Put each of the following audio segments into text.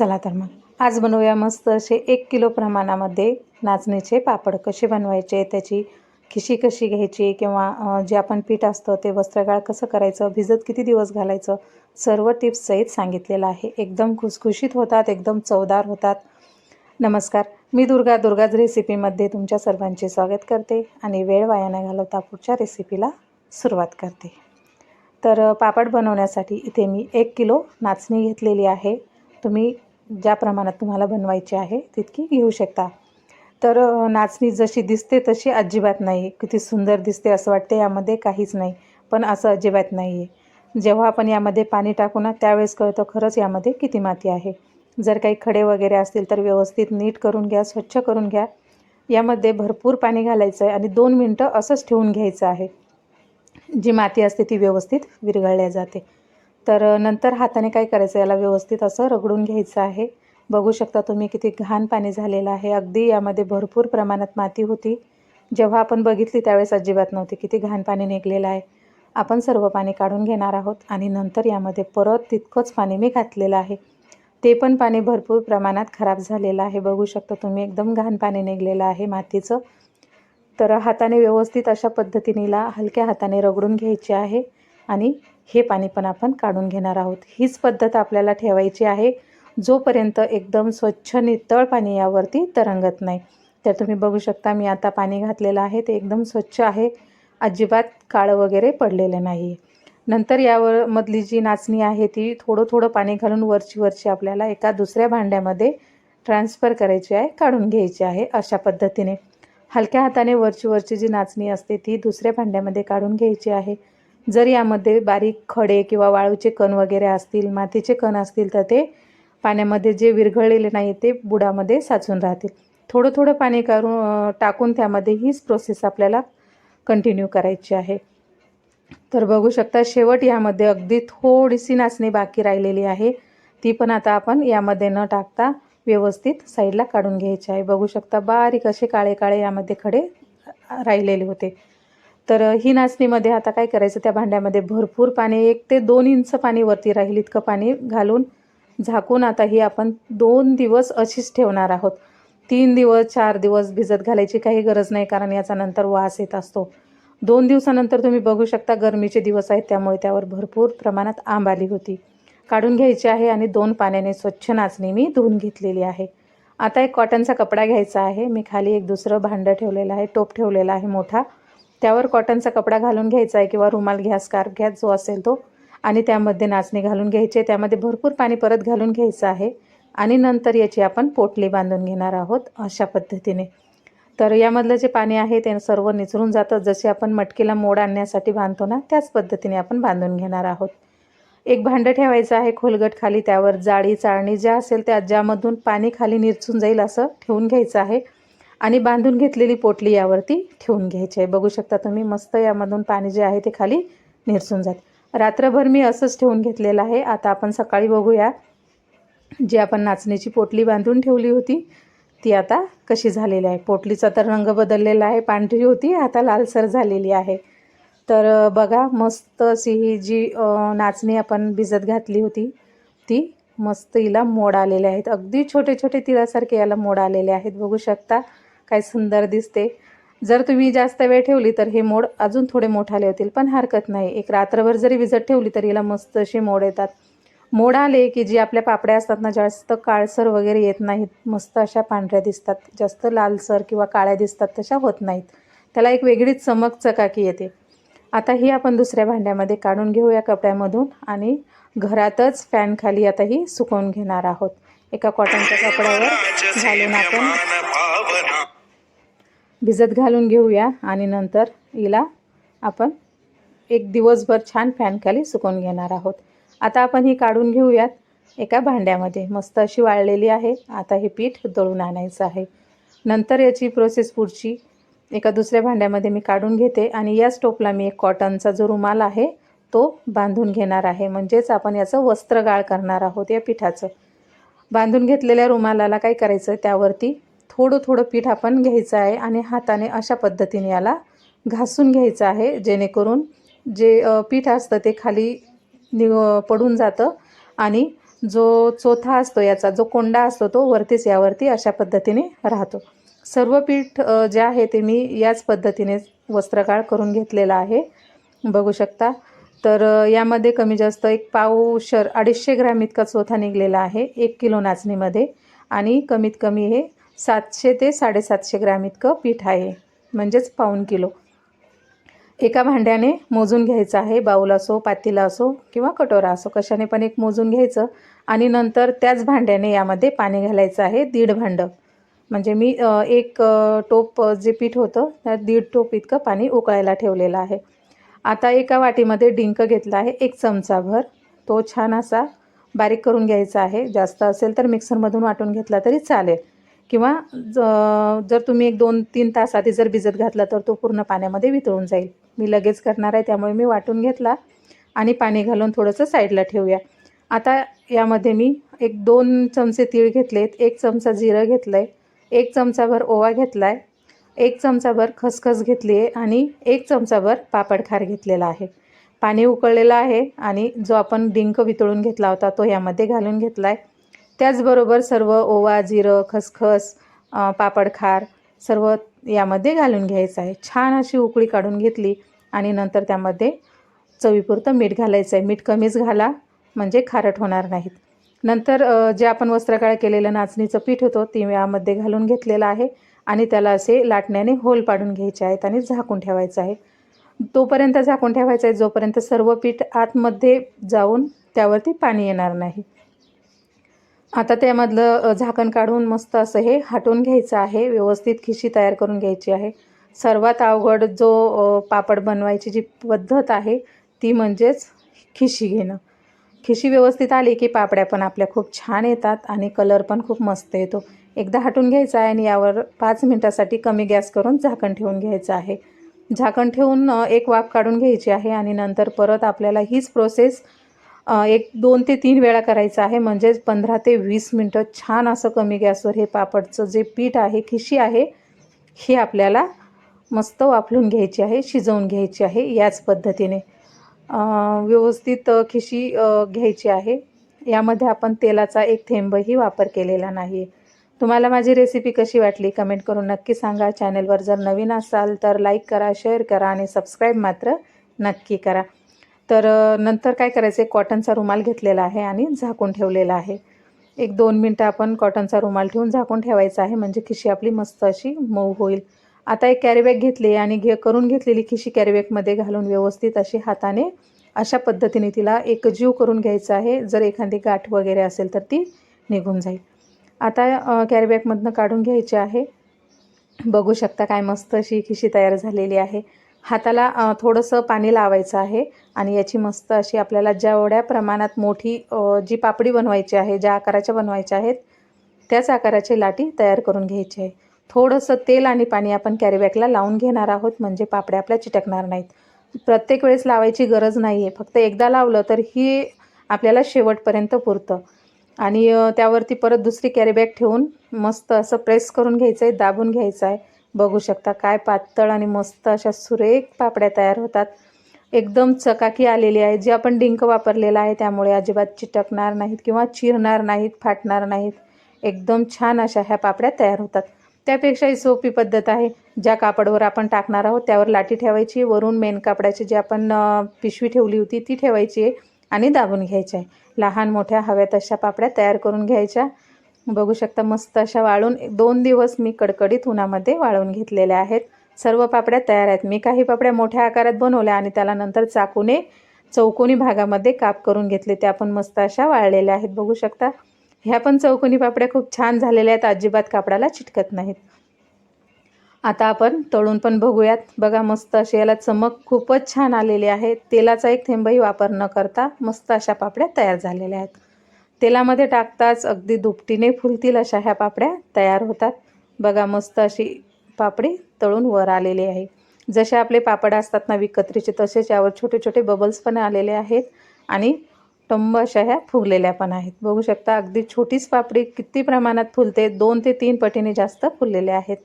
चला तर मग. आज बनवूया मस्त असे एक किलो प्रमाणामध्ये नाचणीचे पापड. कसे बनवायचे त्याची खिशी कशी घ्यायची किंवा जे आपण पीठ असतं ते वस्त्रगाळ कसं करायचं भिजत किती दिवस घालायचं सर्व टिप्स सहित सांगितलेलं आहे. एकदम खुसखुशीत होतात एकदम चवदार होतात. नमस्कार. मी दुर्गा दुर्गाज रेसिपीमध्ये तुमच्या सर्वांचे स्वागत करते आणि वेळ वाया न घालवता पुढच्या रेसिपीला सुरुवात करते. तर पापड बनवण्यासाठी इथे मी एक किलो नाचणी घेतलेली आहे. तुम्ही ज्या प्रमाणात तुम्हाला बनवायची आहे तितकी घेऊ शकता. तर नाचणी जशी दिसते तशी अजिबात नाही. किती सुंदर दिसते असं वाटते यामध्ये काहीच नाही. पण असं अजिबात नाही आहे जेव्हा आपण यामध्ये पाणी टाकू ना त्यावेळेस कळतं खरंच यामध्ये किती माती आहे. जर काही खडे वगैरे असतील तर व्यवस्थित नीट करून घ्या स्वच्छ करून घ्या. यामध्ये भरपूर पाणी घालायचं आहे आणि दोन मिनटं असंच ठेवून घ्यायचं आहे. जी माती असते ती व्यवस्थित विरघळल्या जाते. तर नंतर हाताने काय करायचं? याला व्यवस्थित असं रगडून घ्यायचं आहे. बघू शकता तुम्ही किती घाण पाणी झालेलं आहे. अगदी यामध्ये भरपूर प्रमाणात माती होती. जेव्हा आपण बघितली त्यावेळेस अजिबात नव्हती किती घाण पाणी निघलेलं आहे. आपण सर्व पाणी काढून घेणार आहोत आणि नंतर यामध्ये परत तितकंच पाणी मी घातलेलं आहे. ते पण पाणी भरपूर प्रमाणात खराब झालेलं आहे. बघू शकता तुम्ही एकदम घाण पाणी निघलेलं आहे मातीचं. तर हाताने व्यवस्थित अशा पद्धतीनेला हलक्या हाताने रगडून घ्यायचे आहे आणि हे पाणी पण आपण काढून घेणार आहोत. हीच पद्धत आपल्याला ठेवायची आहे. जोपर्यंत एकदम स्वच्छ नितळ पाणी यावरती तरंगत नाही. तर तुम्ही बघू शकता मी आता पाणी घातलेलं आहे. ते एकदम स्वच्छ आहे. अजिबात काळं वगैरे पडलेलं नाही. नंतर यावर मधली जी नाचणी आहे ती थोडं थोडं पाणी घालून वरची वरची आपल्याला एका दुसऱ्या भांड्यामध्ये ट्रान्सफर करायची आहे काढून घ्यायची आहे अशा पद्धतीने. हलक्या हाताने वरची वरची जी नाचणी असते ती दुसऱ्या भांड्यामध्ये काढून घ्यायची आहे. जर यामध्ये बारीक खडे किंवा वाळूचे कण वगैरे असतील मातीचे कण असतील तर ते पाण्यामध्ये जे विरघळलेले नाही ते बुडामध्ये साचून राहतील. थोडं थोडं पाणी काढून टाकून त्यामध्ये हीच प्रोसेस आपल्याला कंटिन्यू करायची आहे. तर बघू शकता शेवट यामध्ये अगदी थोडीशी नाचणी बाकी राहिलेली आहे. ती पण आता आपण यामध्ये न टाकता व्यवस्थित साईडला काढून घ्यायची आहे. बघू शकता बारीक असे काळे काळे यामध्ये खडे राहिलेले होते. तर ही नाचणीमध्ये आता काय करायचं त्या भांड्यामध्ये भरपूर पाणी एक ते दोन इंच पाणी वरती राहील इतकं पाणी घालून झाकून आता ही आपण दोन दिवस अशीच ठेवणार आहोत. तीन दिवस चार दिवस भिजत घालायची काही गरज नाही कारण याचा नंतर वास येत असतो. दोन दिवसानंतर तुम्ही बघू शकता गरमीचे दिवस आहेत त्यामुळे त्यावर भरपूर प्रमाणात आंब आली होती. काढून घ्यायची आहे आणि दोन पाण्याने स्वच्छ नाचणी मी धुवून घेतलेली आहे. आता एक कॉटनचा कपडा घ्यायचा आहे. मी खाली एक दुसरं भांडं ठेवलेलं आहे टोप ठेवलेला आहे मोठा. त्यावर कॉटनचा कपडा घालून घ्यायचा आहे किंवा रुमाल घ्या स्कार्फ घ्या जो असेल तो. आणि त्यामध्ये नाचणी घालून घ्यायची. त्यामध्ये भरपूर पाणी परत घालून घ्यायचं आहे. आणि नंतर याची आपण पोटली बांधून घेणार आहोत अशा पद्धतीने. तर यामधलं जे पाणी आहे ते सर्व निचरून जातं. जसे आपण मटकीला मोड आणण्यासाठी बांधतो ना त्याच पद्धतीने आपण बांधून घेणार आहोत. एक भांडं ठेवायचं आहे खोलगट खाली. त्यावर जाळी चाळणी ज्या असेल त्या ज्यामधून पाणी खाली निरचून जाईल असं ठेवून घ्यायचं आहे. आणि बांधून घेतलेली पोटली यावरती ठेवून घ्यायची आहे. बघू शकता तुम्ही मस्त यामधून पाणी जे आहे ते खाली निरसून जात. रात्रभर मी असंच ठेवून घेतलेलं आहे. आता आपण सकाळी बघूया. जी आपण नाचणीची पोटली बांधून ठेवली होती ती आता कशी झालेली आहे? पोटलीचा तर रंग बदललेला आहे पांढरी होती आता लालसर झालेली आहे. तर बघा मस्त अशी ही जी नाचणी आपण भिजत घातली होती ती मस्त हिला मोड आलेले आहेत. अगदी छोटे छोटे तिळासारखे याला मोड आलेले आहेत. बघू शकता काय सुंदर दिसते. जर तुम्ही जास्त वेळ ठेवली तर हे मोड अजून थोडे मोठाले होतील पण हरकत नाही. एक रात्रभर जरी विजत ठेवली तर हिला मस्त असे मोड येतात. मोड आले की जी आपल्या पापड्या असतात ना जास्त काळसर वगैरे येत नाहीत. मस्त अशा पांढऱ्या दिसतात. जास्त लालसर किंवा काळ्या दिसतात तशा होत नाहीत. त्याला एक वेगळीच चमक चकाकी येते. आता ही आपण दुसऱ्या भांड्यामध्ये काढून घेऊया कपड्यामधून आणि घरातच फॅनखाली आता ही सुकवून घेणार आहोत. एका कॉटनच्या कपड्यावर घालून आपण भिजत घालून घेऊया आणि नंतर हिला आपण एक दिवसभर छान फॅनखाली सुकून घेणार आहोत. आता आपण ही काढून घेऊयात एका भांड्यामध्ये. मस्त अशी वाळलेली आहे. आता हे पीठ दळून आणायचं आहे. नंतर याची प्रोसेस पुढची. एका दुसऱ्या भांड्यामध्ये मी काढून घेते आणि या स्टोपला मी एक कॉटनचा जो रुमाल आहे तो बांधून घेणार आहे. म्हणजेच आपण याचं वस्त्रगाळ करणार आहोत या पिठाचं. बांधून घेतलेल्या रुमालाला काय करायचं? त्यावरती थोडं थोडं पीठ आपण घ्यायचं आहे आणि हाताने अशा पद्धतीने याला घासून घ्यायचं आहे जेणेकरून जे पीठ असतं ते खाली नि पडून जातं आणि जो चोथा असतो याचा जो कोंडा असतो तो वरतीच यावरती अशा पद्धतीने राहतो. सर्व पीठ जे आहे ते मी याच पद्धतीने वस्त्रगाळ करून घेतलेला आहे. बघू शकता. तर यामध्ये कमी जास्त एक पावशर अडीचशे ग्रॅम इतका चोथा निघलेला आहे एक किलो नाचणीमध्ये. आणि कमीत कमी हे सातशे ते साडेसातशे ग्रॅम इतकं पीठ आहे. म्हणजेच पाऊण किलो. एका भांड्याने मोजून घ्यायचं आहे. बाऊल असो पातीला असो किंवा कटोरा असो कशाने पण एक मोजून घ्यायचं. आणि नंतर त्याच भांड्याने यामध्ये पाणी घालायचं आहे दीड भांडं. म्हणजे मी एक टोप जे पीठ होतं त्यात दीड टोप इतकं पाणी उकळायला ठेवलेलं आहे. आता एका वाटीमध्ये डिंक घेतला आहे एक चमचाभर. तो छान असा बारीक करून घ्यायचा आहे. जास्त असेल तर मिक्सरमधून वाटून घेतला तरी चालेल. किंवा ज जर तुम्ही एक दोन तीन तास आधी जर भिजत घातला तर तो पूर्ण पाण्यामध्ये वितळून जाईल. मी लगेच करणार आहे त्यामुळे मी वाटून घेतला आणि पाणी घालून थोडंसं साईडला ठेवूया. आता यामध्ये मी एक दोन चमचे तीळ घेतलेत एक चमचा जिरं घेतलं आहे एक चमचाभर ओवा घेतला आहे एक चमचाभर खसखस घेतली आहे आणि एक चमचाभर पापड खार घेतलेला आहे. पाणी उकळलेलं आहे आणि जो आपण डिंक वितळून घेतला होता तो यामध्ये घालून घेतला आहे त्याचबरोबर सर्व ओवा जिरं खसखस पापडखार पापड खार सर्व यामध्ये घालून घ्यायचं आहे. छान अशी उकळी काढून घेतली आणि नंतर त्यामध्ये चवीपुरतं मीठ घालायचं आहे. मीठ कमीच घाला म्हणजे खारट होणार नाहीत. नंतर जे आपण वस्त्रकाळ केलेलं नाचणीचं पीठ होतं ते यामध्ये घालून घेतलेलं आहे आणि त्याला असे लाटण्याने होल पाडून घ्यायचे आहेत आणि झाकून ठेवायचं आहे. तोपर्यंत झाकून ठेवायचं आहे जोपर्यंत सर्व पीठ आतमध्ये जाऊन त्यावरती पाणी येणार नाही. आता त्यामधलं झाकण काढून मस्त असं हे हटवून घ्यायचं आहे. व्यवस्थित खिशी तयार करून घ्यायची आहे. सर्वात अवघड जो पापड बनवायची जी पद्धत आहे ती म्हणजेच खिशी घेणं. खिशी व्यवस्थित आली की पापड्या पण आपल्या खूप छान येतात आणि कलर पण खूप मस्त येतो. एकदा हटून घ्यायचा आहे आणि यावर पाच मिनटासाठी कमी गॅस करून झाकण ठेवून घ्यायचं आहे. झाकण ठेवून एक वाफ काढून घ्यायची आहे आणि नंतर परत आपल्याला हीच प्रोसेस एक दोन ते तीन वेळा करायचं आहे. म्हणजेच पंधरा ते वीस मिनटं छान असं कमी गॅसवर हे पापडचं जे पीठ आहे खिशी आहे ही आपल्याला मस्त वाफलून घ्यायची आहे शिजवून घ्यायची आहे याच पद्धतीने. व्यवस्थित खिशी घ्यायची आहे. यामध्ये आपण तेलाचा एक थेंबही वापर केलेला नाही तुम्हाला माझी रेसिपी कशी वाटली कमेंट करून नक्की सांगा. चॅनलवर जर नवीन असाल तर लाईक करा शेअर करा आणि सबस्क्राईब मात्र नक्की करा. तर नंतर काय करायचं आहे कॉटनचा रुमाल घेतलेला आहे आणि झाकून ठेवलेला आहे. एक दोन मिनटं आपण कॉटनचा रुमाल ठेवून झाकून ठेवायचा आहे म्हणजे खिशी आपली मस्त अशी मऊ होईल. आता एक कॅरीबॅग घेतली आणि घे करून घेतलेली खिशी कॅरीबॅगमध्ये घालून व्यवस्थित अशी हाताने अशा पद्धतीने तिला एकजीव करून घ्यायचं आहे. जर एखादी गाठ वगैरे असेल तर ती निघून जाईल. आता कॅरीबॅगमधनं काढून घ्यायची आहे. बघू शकता काय मस्त अशी खिशी तयार झालेली आहे. हाताला थोडंसं पाणी लावायचं आहे आणि याची मस्त अशी आपल्याला जेवढ्या प्रमाणात मोठी जी पापडी बनवायची आहे ज्या आकाराच्या बनवायच्या आहेत त्याच आकाराची लाटी तयार करून घ्यायची आहे. थोडंसं तेल आणि पाणी आपण कॅरीबॅगला लावून घेणार आहोत म्हणजे पापड्या आपल्या चिटकणार नाहीत. प्रत्येक वेळेस लावायची गरज नाही आहे फक्त एकदा लावलं तर ही आपल्याला शेवटपर्यंत पुरतं. आणि त्यावरती परत दुसरी कॅरीबॅग ठेवून मस्त असं प्रेस करून घ्यायचं आहे दाबून घ्यायचं आहे बघू शकता काय पातळ आणि मस्त अशा सुरेख पापड्या तयार होतात. एकदम चकाकी आलेली आहे. जी आपण डिंक वापरलेला आहे त्यामुळे अजिबात चिटकणार नाहीत किंवा चिरणार नाहीत फाटणार नाहीत. एकदम छान अशा ह्या पापड्या तयार होतात. त्यापेक्षाही सोपी पद्धत आहे. ज्या कापडवर आपण टाकणार आहोत त्यावर लाटी ठेवायची. वरून मेन कापडाची जी आपण पिशवी ठेवली होती ती ठेवायची आहे आणि दाबून घ्यायची आहे. लहान मोठ्या हव्या तशा पापड्या तयार करून घ्यायच्या. बघू शकता मस्त अशा वाळून दोन दिवस मी कडकडीत उन्हामध्ये वाळवून घेतलेल्या आहेत. सर्व पापड्या तयार आहेत. मी काही पापड्या मोठ्या आकारात बनवल्या आणि त्याला नंतर चाकूने चौकोनी भागामध्ये काप करून घेतले. त्या पण मस्त अशा वाळलेल्या आहेत. बघू शकता ह्या पण चौकोनी पापड्या खूप छान झालेल्या आहेत. अजिबात कापडाला चिटकत नाहीत. आता आपण तळून पण बघूयात. बघा मस्त अशी याला चमक खूपच छान आलेली आहे. तेलाचा एक थेंबही वापर न करता मस्त अशा पापड्या तयार झालेल्या आहेत. तेलामध्ये टाकताच अगदी दुपटीने फुलतील अशा ह्या पापड्या तयार होतात. बघा मस्त अशी पापडी तळून वर आलेली आहे. जसे आपले पापड असतात ना विकत्रीचे तसेच यावर छोटे छोटे बबल्स पण आलेले आहेत आणि टंब अशा ह्या फुगलेल्या पण आहेत. बघू शकता अगदी छोटीच पापडी किती प्रमाणात फुलते दोन ते तीन पटीने जास्त फुललेल्या आहेत.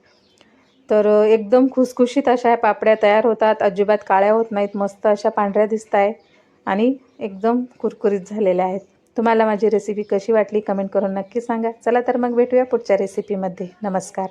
तर एकदम खुसखुशीत अशा ह्या पापड्या तयार होतात. अजिबात काळ्या होत नाहीत मस्त अशा पांढऱ्या दिसत आहे आणि एकदम कुरकुरीत झालेल्या आहेत. तुम्हाला माझी रेसिपी कशी वाटली कमेंट करून नक्की सांगा. चला तर मग भेटूया पुढच्या रेसिपीमध्ये नमस्कार.